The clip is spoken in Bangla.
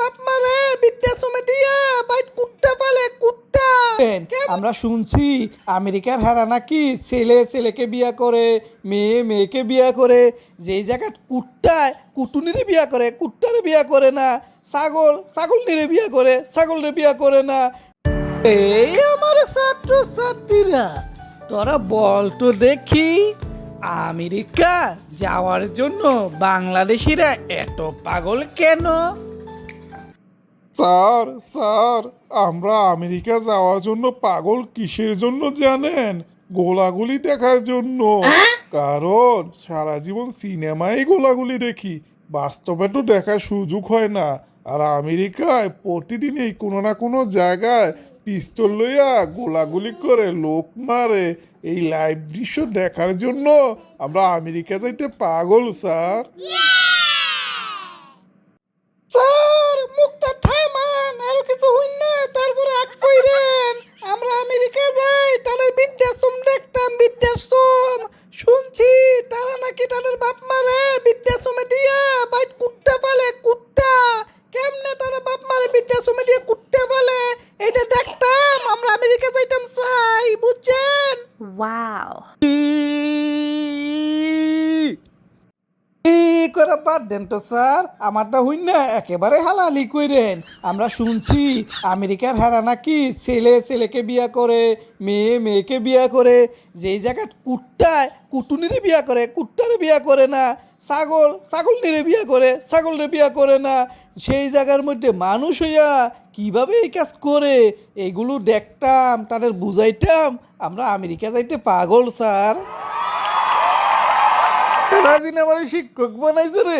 বাপ মারে বিদ্যা সুমেটিয়া বাইট কুট্টা পালে কুত্তা। আমরা শুনছি আমেরিকার হারা নাকি ছেলে ছেলেকে বিয়া করে মেয়ে মেয়েকে বিয়া করে যেই জায়গা কুট্টায় কুটুনিরে বিয়া করে কুট্টারে বিয়া করে না ছাগল ছাগল নিরে বিয়া করে ছাগল বিয়া করে না। এই আমার ছাত্র ছাত্রীরা তোরা বল তো দেখি আমেরিকা যাওয়ার জন্য বাংলাদেশিরা এত পাগল কেন? স্যার স্যার আমরা আমেরিকা যাওয়ার জন্য পাগল কিসের জন্য জানেন? গোলাগুলি দেখার জন্য। কারণ সারা জীবন সিনেমায় গোলাগুলি দেখি বাস্তবে তো দেখার সুযোগ হয় না। আর আমেরিকায় প্রতিদিনই কোনো না কোনো জায়গায় পিস্তল লইয়া গোলাগুলি করে লোক মারে। এই লাইভ দৃশ্য দেখার জন্য আমরা আমেরিকা যাইতে পাগল স্যার। স্যার মুখটা থামান আরও কিছু হইন না তারপরে আগ কইরেন আমরা আমেরিকা যাই তাদের বৃদ্ধাশ্রম দেখতাম বৃদ্ধাশ্রম শুনছি তারা নাকি তাদের বাপ মারে বৃদ্ধাশ্রমে বাইট কুত্তা পালে কুত্তা। কেমনে তারা বাপ মারে বিদ্যা দিয়ে কুত্তা পালে? এটা দেখতাম আমরা আমেরিকা যাইতাম চাই বুঝছেন? Wow. করে বাদ দেন তো, স্যার। আমারটা হইন না, একেবারে হালালি কইরেন। আমরা শুনছি, আমেরিকার হারা নাকি ছেলে ছেলেকে বিয়া করে, মেয়ে মেয়েকে বিয়া করে, যেই জায়গায় কুট্টায় কুটুনিরে বিয়া করে, কুট্টারে বিয়া করে না, ছাগল ছাগল নিরে বিয়া করে, ছাগলরে বিয়া করে না, সেই জায়গার মধ্যে মানুষ হইয়া কীভাবে এই কাজ করে? এইগুলো দেখতাম, তাদের বুঝাইতাম। আমরা আমেরিকা যাইতে পাগল, স্যার। তারা দিন আমার শিক্ষক বানাইছে রে।